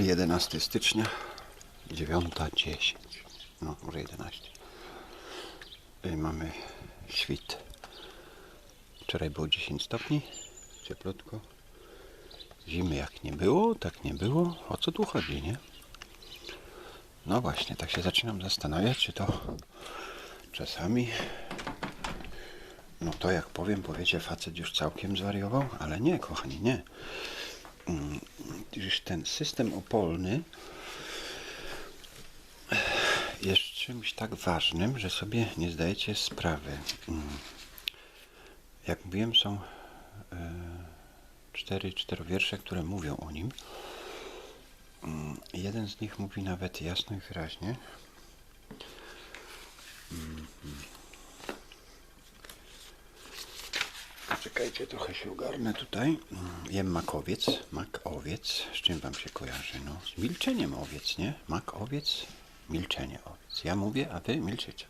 11 stycznia 9.10 no może 11 Y, mamy świt. Wczoraj było 10 stopni cieplutko. Zimy jak nie było tak nie było. O co tu chodzi nie? No właśnie tak się zaczynam zastanawiać czy to czasami no to jak powiem powiecie facet już całkiem zwariował ale nie kochani nie gdyż ten system opolny jest czymś tak ważnym, że sobie nie zdajecie sprawy. Jak mówiłem, są e, cztery, cztery wiersze, które mówią o nim. Mm, Jeden z nich mówi nawet jasno i wyraźnie. Mhm. Czekajcie, trochę się ogarnę tutaj. Mm, Jem makowiec, makowiec. Z czym wam się kojarzy? No, z milczeniem owiec, nie? Makowiec, milczenie owiec. Ja mówię, a wy milczycie.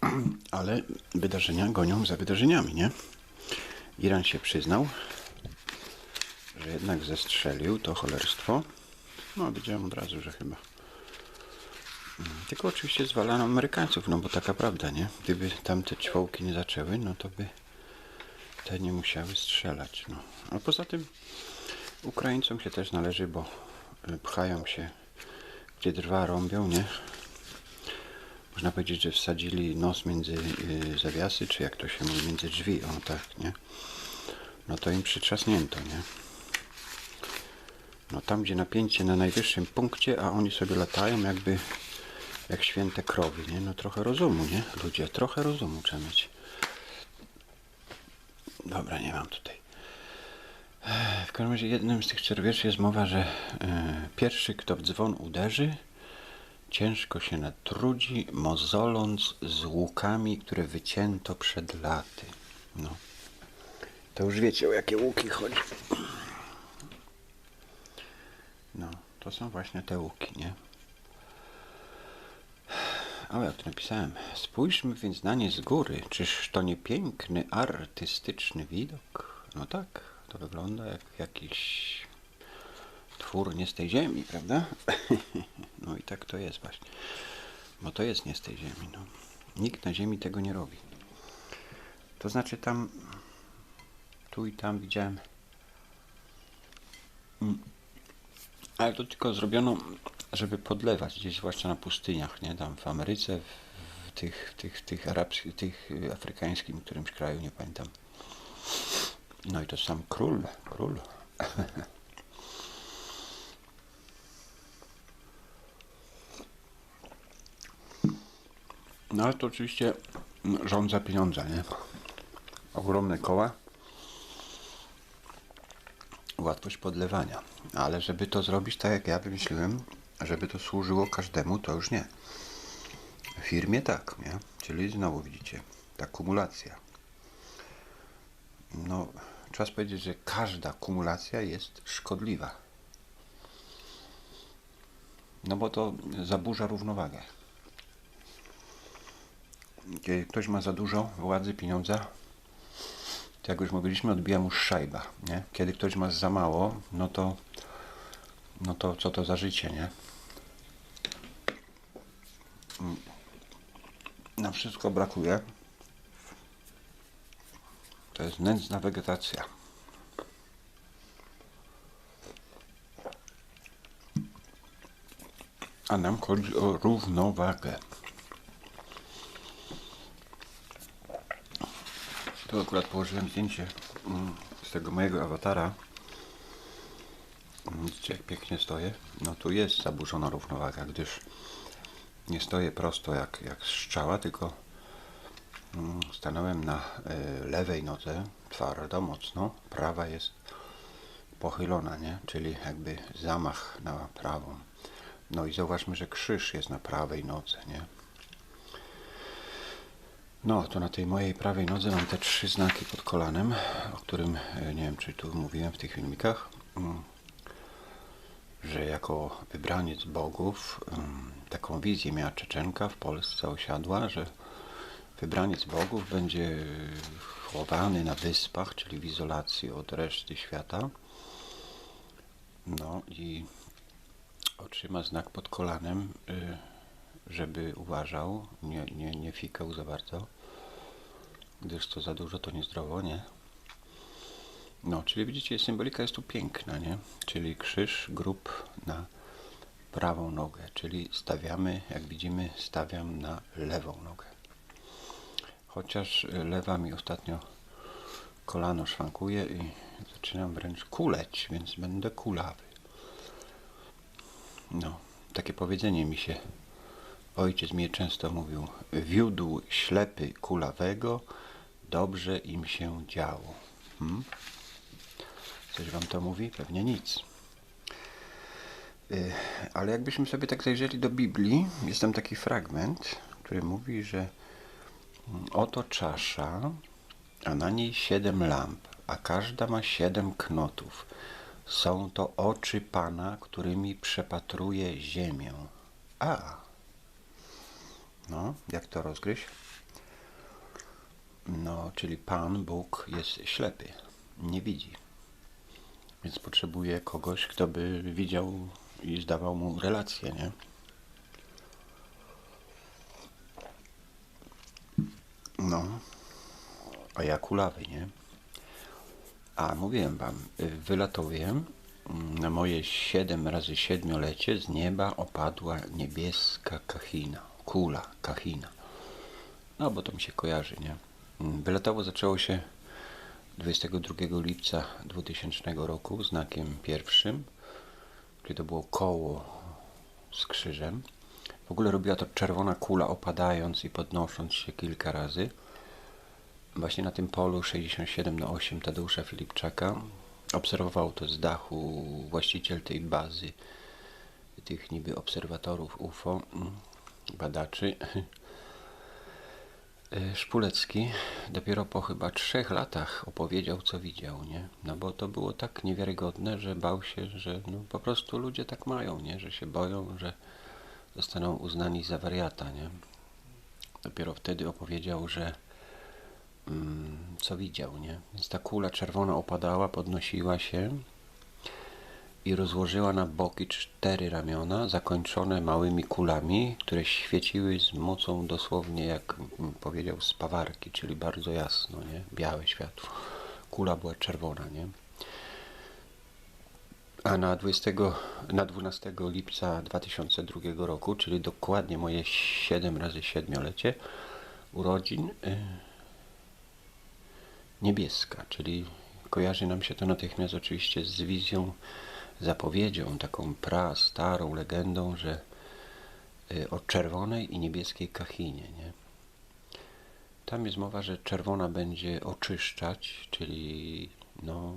Ale wydarzenia gonią za wydarzeniami, nie? Iran się przyznał, że jednak zestrzelił to cholerstwo. No, wiedziałem od razu, że chyba tylko oczywiście zwalano Amerykańców, no bo taka prawda, nie? Gdyby tamte ćwołki nie zaczęły, no to by te nie musiały strzelać, no. A poza tym Ukraińcom się też należy, bo y, pchają się, gdzie drwa rąbią, nie? Można powiedzieć, że wsadzili nos między y, zawiasy, czy jak to się mówi, między drzwi, o tak, nie? No to im przytrzasnięto, nie? No tam, gdzie napięcie na najwyższym punkcie, a oni sobie latają jakby jak święte krowy, nie? No trochę rozumu, nie? Ludzie, trochę rozumu trzeba mieć. Dobra, nie mam tutaj. W każdym razie jednym z tych czerwieszy jest mowa, że e, pierwszy, kto w dzwon uderzy, ciężko się natrudzi, mozoląc z łukami, które wycięto przed laty. No. To już wiecie, o jakie łuki chodzi. No, to są właśnie te łuki, nie? Ale jak to napisałem, spójrzmy więc na nie z góry. Czyż to nie piękny, artystyczny widok? No tak, to wygląda jak jakiś twór nie z tej ziemi, prawda? No i tak to jest właśnie. Bo to jest nie z tej ziemi. No. Nikt na ziemi tego nie robi. To znaczy tam, tu i tam widziałem mm, ale to tylko zrobiono, żeby podlewać gdzieś, zwłaszcza na pustyniach, nie? Tam w Ameryce, w tych, tych, tych arabskich, tych y, afrykańskim którymś kraju, nie pamiętam. No i to sam król, król. No ale to oczywiście rząd za pieniądze, nie? Ogromne koła łatwość podlewania. Ale żeby to zrobić tak, jak ja wymyśliłem, żeby to służyło każdemu, to już nie. Firmie tak, nie? Czyli znowu widzicie, ta kumulacja. No, trzeba powiedzieć, że każda kumulacja jest szkodliwa. No bo to zaburza równowagę. Kiedy ktoś ma za dużo władzy, pieniądza, to jak już mówiliśmy, odbija mu szajba, nie? Kiedy ktoś ma za mało, no to no to co to za życie, nie? Na wszystko brakuje. To jest nędzna wegetacja. A nam chodzi o równowagę. Tu akurat położyłem zdjęcie mm, z tego mojego awatara. Widzicie jak pięknie stoję? No tu jest zaburzona równowaga, gdyż nie stoję prosto jak, jak strzała, tylko mm, stanąłem na y, lewej nodze, twardo, mocno. Prawa jest pochylona, nie? Czyli jakby zamach na prawą. No i zauważmy, że krzyż jest na prawej nodze, nie? No, to na tej mojej prawej nodze mam te trzy znaki pod kolanem, o którym e, nie wiem, czy tu mówiłem w tych filmikach, mm, że jako wybraniec bogów taką wizję miała Czeczenka w Polsce osiadła, że wybraniec bogów będzie chowany na wyspach, czyli w izolacji od reszty świata. No i otrzyma znak pod kolanem, y, żeby uważał, nie, nie, nie fikał za bardzo, gdyż to za dużo to niezdrowo, nie? No, czyli widzicie, symbolika jest tu piękna, nie? Czyli krzyż, grób na prawą nogę, czyli stawiamy, jak widzimy, stawiam na lewą nogę. Chociaż lewa mi ostatnio kolano szwankuje i zaczynam wręcz kuleć, więc będę kulawy. No, takie powiedzenie mi się ojciec mnie często mówił. Wiódł ślepy kulawego, dobrze im się działo. Hmm? Coś wam to mówi? Pewnie nic. Y, Ale jakbyśmy sobie tak zajrzeli do Biblii, jest tam taki fragment, który mówi, że mm, oto czasza, a na niej siedem lamp, a każda ma siedem knotów. Są to oczy Pana, którymi przepatruje ziemię. A, no, jak to rozgryźć? No, czyli Pan Bóg jest ślepy, nie widzi. Więc potrzebuje kogoś, kto by widział i zdawał mu relację, nie? No, a ja kulawy, nie? A mówiłem wam, wylatowie mm, na moje 7 razy siedmiolecie z nieba opadła niebieska kachina, kula, kachina. No, bo to mi się kojarzy, nie? Mm, Wylatowo zaczęło się 22 lipca 2000 roku znakiem pierwszym, czyli to było koło z krzyżem. W ogóle robiła to czerwona kula opadając i podnosząc się kilka razy. Właśnie na tym polu 67 na 8 Tadeusza Filipczaka obserwował to z dachu właściciel tej bazy tych niby obserwatorów UFO, mm, badaczy Szpulecki dopiero po chyba trzech latach opowiedział, co widział, nie? No bo to było tak niewiarygodne, że bał się, że no po prostu ludzie tak mają, nie? Że się boją, że zostaną uznani za wariata, nie? Dopiero wtedy opowiedział, że mm, co widział, nie? Więc ta kula czerwona opadała, podnosiła się i rozłożyła na boki cztery ramiona, zakończone małymi kulami, które świeciły z mocą dosłownie, jak powiedział, z pawarki, czyli bardzo jasno, nie? Białe światło. Kula była czerwona, nie? A na, 20, na 12 lipca 2002 roku, czyli dokładnie moje 7 razy siedmiolecie urodzin, y, niebieska, czyli kojarzy nam się to natychmiast oczywiście z wizją, zapowiedzią, taką pra, starą legendą, że y, o czerwonej i niebieskiej kachinie, nie? Tam jest mowa, że czerwona będzie oczyszczać, czyli no,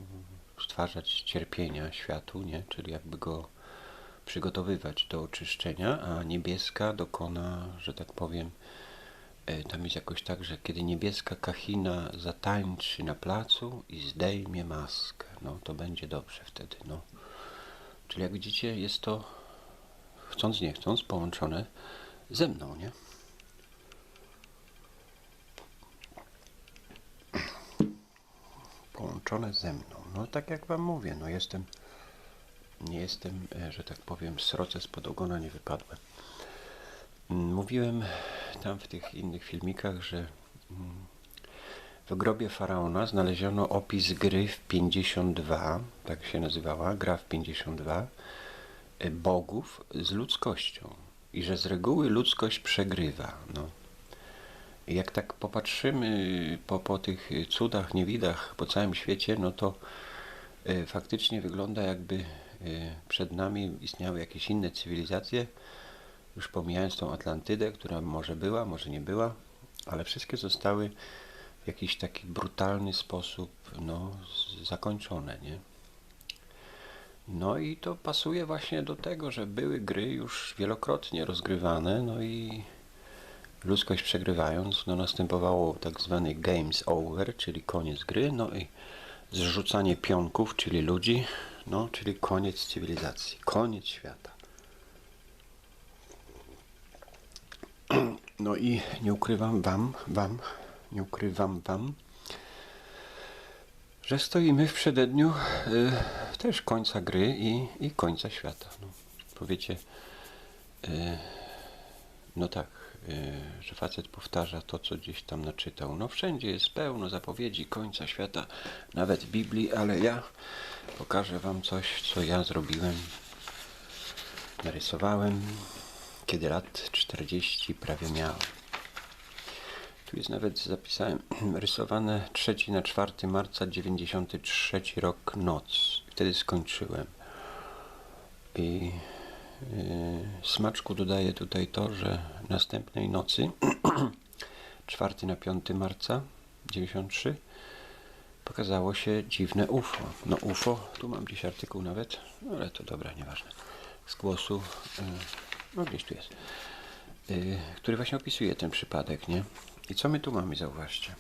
stwarzać cierpienia światu, nie? czyli jakby go przygotowywać do oczyszczenia, a niebieska dokona, że tak powiem, e, tam jest jakoś tak, że kiedy niebieska kachina zatańczy na placu i zdejmie maskę, no to będzie dobrze wtedy. No. Czyli jak widzicie, jest to chcąc nie chcąc połączone ze mną, nie? Połączone ze mną. No tak jak wam mówię, no jestem nie jestem, e, że tak powiem, sroce spod ogona nie wypadłem. Mm, Mówiłem tam w tych innych filmikach, że mm, w grobie faraona znaleziono opis gry w 52, tak się nazywała, gra w 52, e, bogów z ludzkością. I że z reguły ludzkość przegrywa. No. Jak tak popatrzymy po, po tych cudach, niewidach po całym świecie, no to faktycznie wygląda jakby przed nami istniały jakieś inne cywilizacje, już pomijając tą Atlantydę, która może była, może nie była, ale wszystkie zostały jakiś taki brutalny sposób no, zakończone, nie? No i to pasuje właśnie do tego, że były gry już wielokrotnie rozgrywane, no i ludzkość przegrywając, no następowało tak zwany games over, czyli koniec gry, no i zrzucanie pionków, czyli ludzi, no czyli koniec cywilizacji, koniec świata. No i nie ukrywam wam, wam, nie ukrywam wam, że stoimy w przededniu y, też końca gry i, i końca świata. No, powiecie, y, no tak, y, że facet powtarza to, co gdzieś tam naczytał. No wszędzie jest pełno zapowiedzi końca świata, nawet Biblii, ale ja pokażę wam coś, co ja zrobiłem. Narysowałem, kiedy lat 40 prawie miałem. Tu jest nawet, zapisałem, rysowane 3 na 4 marca 93 rok noc. Wtedy skończyłem. I yy, smaczku dodaję tutaj to, że następnej nocy 4 na 5 marca 93 pokazało się dziwne UFO. No UFO, tu mam gdzieś artykuł nawet, ale to dobra, nieważne. Z głosu, yy, no gdzieś tu jest, yy, który właśnie opisuje ten przypadek, nie? I co my tu mamy, zauważcie.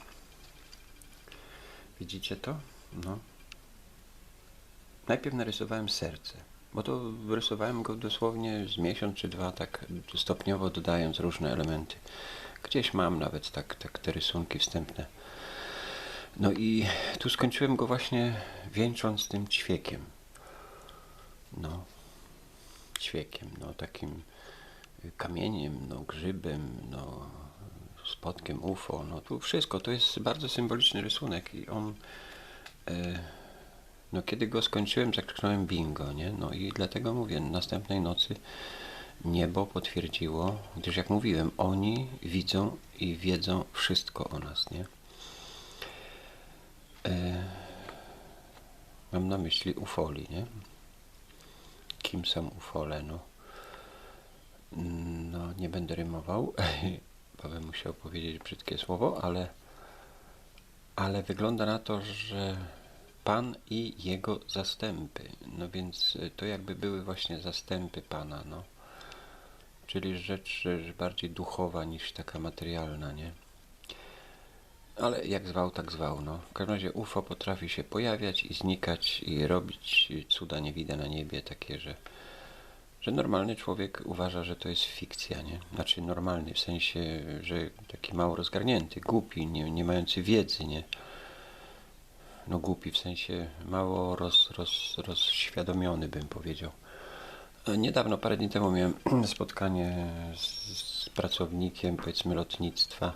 Widzicie to? No. Najpierw narysowałem serce, bo to rysowałem go dosłownie z miesiąc czy dwa, tak stopniowo dodając różne elementy. Gdzieś mam nawet tak, tak te rysunki wstępne. No i tu skończyłem go właśnie wieńcząc tym ćwiekiem. No, ćwiekiem, no takim kamieniem, no grzybem, no spotkiem UFO, no tu wszystko, to jest bardzo symboliczny rysunek i on e, no kiedy go skończyłem, zakrzyknąłem bingo, nie? No i dlatego mówię, następnej nocy niebo potwierdziło, gdyż jak mówiłem, oni widzą i wiedzą wszystko o nas, nie? E, mam na myśli ufoli, nie? Kim są ufole, no? No, nie będę rymował, bym musiał powiedzieć brzydkie słowo, ale, ale wygląda na to, że Pan i Jego zastępy. No więc to jakby były właśnie zastępy Pana, no. Czyli rzecz, rzecz bardziej duchowa niż taka materialna, nie? Ale jak zwał, tak zwał, no. W każdym razie UFO potrafi się pojawiać i znikać i robić cuda nie widać na niebie, takie, że że normalny człowiek uważa, że to jest fikcja, nie? Znaczy normalny, w sensie, że taki mało rozgarnięty, głupi, nie, nie mający wiedzy, nie? No głupi, w sensie mało roz, roz, rozświadomiony, bym powiedział. Niedawno, parę dni temu miałem spotkanie z, z pracownikiem, powiedzmy, lotnictwa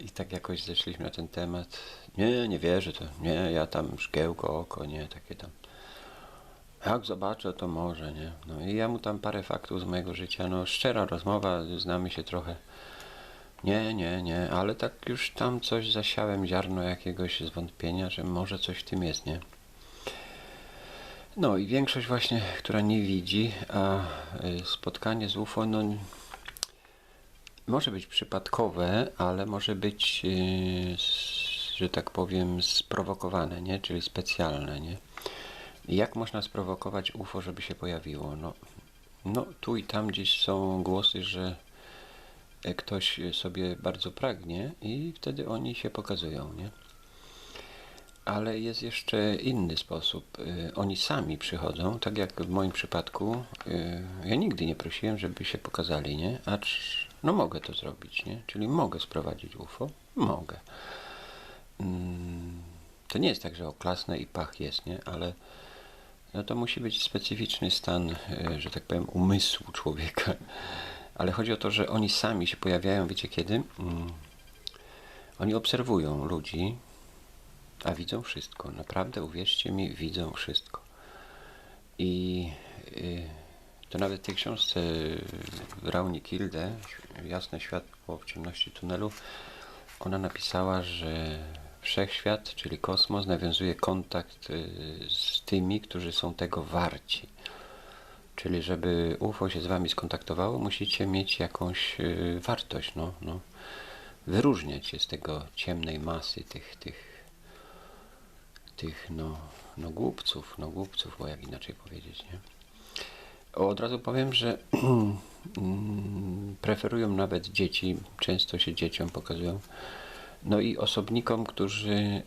i tak jakoś zeszliśmy na ten temat. Nie, nie wierzę, to nie, ja tam szkiełko, oko, nie, takie tam jak zobaczę, to może, nie? No i ja mu tam parę faktów z mojego życia, no szczera rozmowa, znamy się trochę. Nie, nie, nie, ale tak już tam coś zasiałem, ziarno jakiegoś zwątpienia, że może coś w tym jest, nie? No i większość właśnie, która nie widzi, a y, spotkanie z UFO, no może być przypadkowe, ale może być, yy, że tak powiem, sprowokowane, nie? Czyli specjalne, nie? Jak można sprowokować UFO, żeby się pojawiło? No, no tu i tam gdzieś są głosy, że ktoś sobie bardzo pragnie i wtedy oni się pokazują, nie? Ale jest jeszcze inny sposób. Y, oni sami przychodzą, tak jak w moim przypadku. Y, ja nigdy nie prosiłem, żeby się pokazali, nie? Acz no mogę to zrobić, nie? Czyli mogę sprowadzić UFO? Mogę. Mm, to nie jest tak, że oklasne i pach jest, nie? Ale no to musi być specyficzny stan, e, że tak powiem, umysłu człowieka. Ale chodzi o to, że oni sami się pojawiają, wiecie kiedy? Mm. Oni obserwują ludzi, a widzą wszystko. Naprawdę, uwierzcie mi, widzą wszystko. I y, to nawet w tej książce Rauni Kilde, Jasne światło w ciemności tunelu, ona napisała, że Wszechświat, czyli kosmos, nawiązuje kontakt y, z tymi, którzy są tego warci. Czyli żeby UFO się z Wami skontaktowało, musicie mieć jakąś y, wartość, no, no. wyróżniać się z tego ciemnej masy tych, tych, tych no, no głupców, no głupców, bo jak inaczej powiedzieć, nie? Od razu powiem, że mm, preferują nawet dzieci, często się dzieciom pokazują no i osobnikom, którzy y,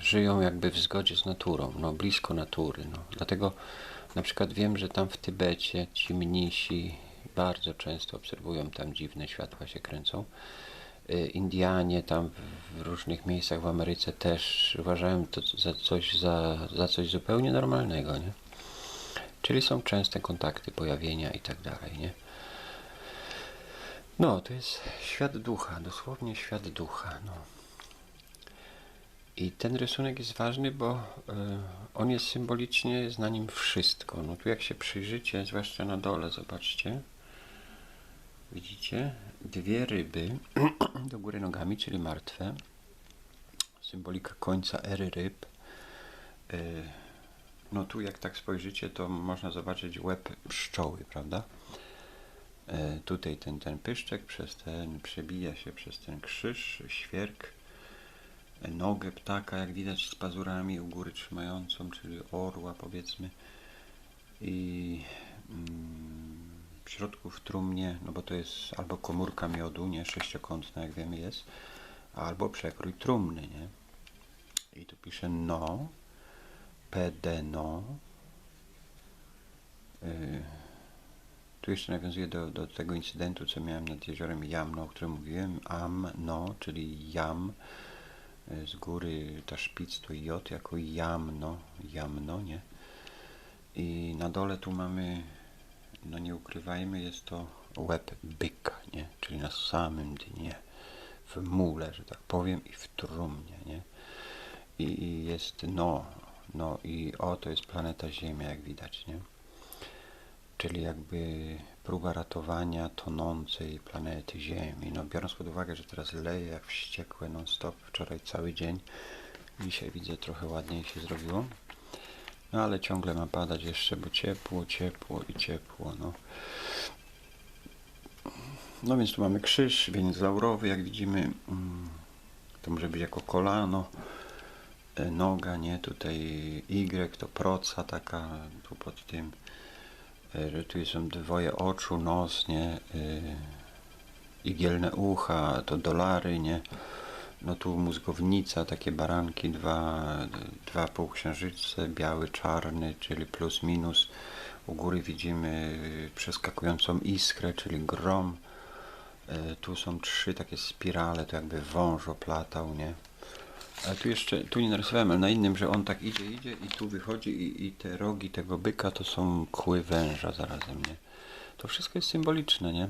żyją jakby w zgodzie z naturą, no blisko natury. No. Dlatego na przykład wiem, że tam w Tybecie ci mnisi bardzo często obserwują, tam dziwne światła się kręcą. Y, Indianie tam w- różnych miejscach w Ameryce też uważają to za coś, za, za coś zupełnie normalnego, nie? Czyli są częste kontakty, pojawienia i tak dalej, nie? No, to jest świat ducha, dosłownie świat ducha, no. I ten rysunek jest ważny, bo y, on jest symbolicznie, jest na nim wszystko. No tu jak się przyjrzycie, zwłaszcza na dole, zobaczcie. Widzicie? Dwie ryby do góry nogami, czyli martwe. Symbolika końca ery ryb. Y, no tu jak tak spojrzycie, to można zobaczyć łeb pszczoły, prawda? E, tutaj ten, ten pyszczek przez ten przebija się przez ten krzyż, świerk, e, nogę ptaka, jak widać z pazurami u góry trzymającą, czyli orła powiedzmy. I mm, w środku w trumnie, no bo to jest albo komórka miodu, nie sześciokątna, jak wiemy jest, albo przekrój trumny, nie? I tu pisze no, pedeno. Y, tu jeszcze nawiązuję do, do tego incydentu, co miałem nad jeziorem Jamno, o którym mówiłem. Am, no, czyli jam. Y, Z góry ta szpic to J jako jamno, jamno, nie? I na dole tu mamy, no nie ukrywajmy, jest to łeb byka, nie? Czyli na samym dnie, w mule, że tak powiem, i w trumnie, nie? I, i jest no, no i o, to jest planeta Ziemia, jak widać, nie? Czyli jakby próba ratowania tonącej planety Ziemi. No, biorąc pod uwagę, że teraz leje jak wściekłe non-stop, wczoraj cały dzień, dzisiaj widzę trochę ładniej się zrobiło. No ale ciągle ma padać jeszcze, bo ciepło, ciepło i ciepło. No, no więc tu mamy krzyż, wieniec laurowy, jak widzimy. mm, To może być jako kolano, e, noga, nie? Tutaj Y to proca taka tu pod tym tu są dwoje oczu, nos, nie, y, igielne ucha, to dolary, nie, no tu mózgownica, takie baranki, dwa, dwa półksiężyce, biały, czarny, czyli plus, minus, u góry widzimy przeskakującą iskrę, czyli grom, Y, tu są trzy takie spirale, to jakby wąż oplatał, nie, ale tu jeszcze, tu nie narysowałem, ale na innym, że on tak idzie, idzie i tu wychodzi i, i te rogi tego byka to są kły węża zarazem, nie? To wszystko jest symboliczne, nie?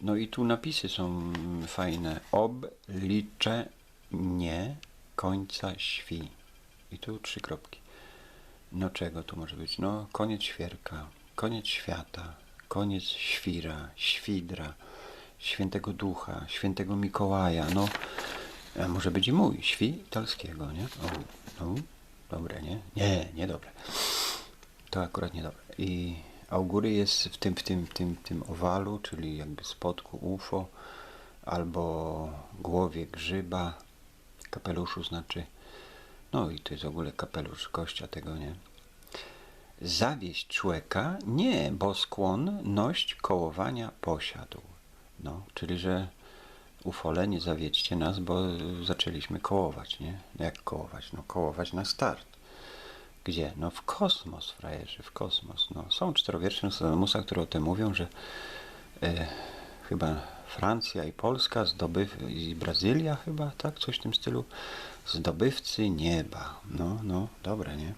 No i tu napisy są fajne. Oblicze nie końca świ. I tu trzy kropki. No czego tu może być? No koniec świerka, koniec świata, koniec świra, świdra, świętego ducha, świętego Mikołaja, no a może być i mój, świtalskiego, nie? O, no, dobre, nie? Nie, nie dobre. To akurat nie dobre. I a u góry jest w tym, w tym, tym, tym owalu, czyli jakby spodku UFO, albo głowie grzyba, kapeluszu znaczy. No i to jest w ogóle kapelusz gościa tego, nie? Zawieść człowieka? Nie, bo skłonność kołowania posiadł. No, czyli że ufole, nie zawiedźcie nas, bo zaczęliśmy kołować, nie? Jak kołować? No kołować na start. Gdzie? No w kosmos, frajerzy, w kosmos. No, są czterowiersze Nostradamusa, które o tym mówią, że e, chyba Francja i Polska zdobyw i Brazylia chyba, tak? Coś w tym stylu. Zdobywcy nieba. No, no, dobre, nie?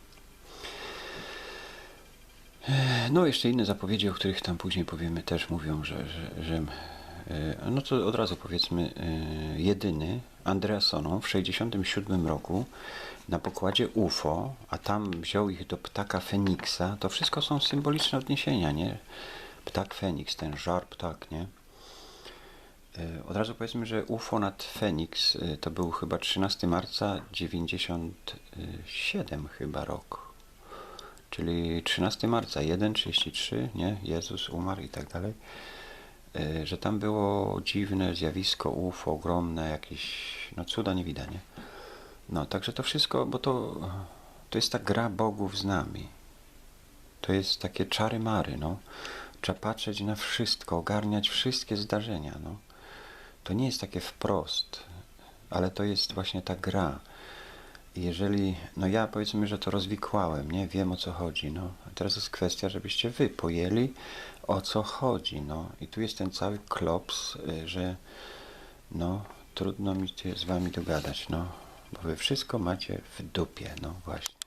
E, No, jeszcze inne zapowiedzi, o których tam później powiemy, też mówią, że, że, że no to od razu powiedzmy, e, jedyny Andreasoną w 67 roku na pokładzie UFO, a tam wziął ich do ptaka Feniksa, to wszystko są symboliczne odniesienia, nie? Ptak Feniks, ten żar ptak, nie? E, Od razu powiedzmy, że UFO nad Feniks e, to był chyba 13 marca 97 chyba rok. Czyli 13 marca 1.33, nie? Jezus umarł i tak dalej. E, Że tam było dziwne zjawisko UFO, ogromne, jakieś, no cuda nie widać, nie? No, także to wszystko, bo to, to jest ta gra bogów z nami. To jest takie czary mary, no. Trzeba patrzeć na wszystko, ogarniać wszystkie zdarzenia, no. To nie jest takie wprost, ale to jest właśnie ta gra. jeżeli, no ja powiedzmy, że to rozwikłałem, nie wiem o co chodzi, no. A teraz jest kwestia, żebyście wy pojęli o co chodzi, no. I tu jest ten cały klops, y, że no trudno mi się z wami dogadać, no. Bo wy wszystko macie w dupie, no właśnie.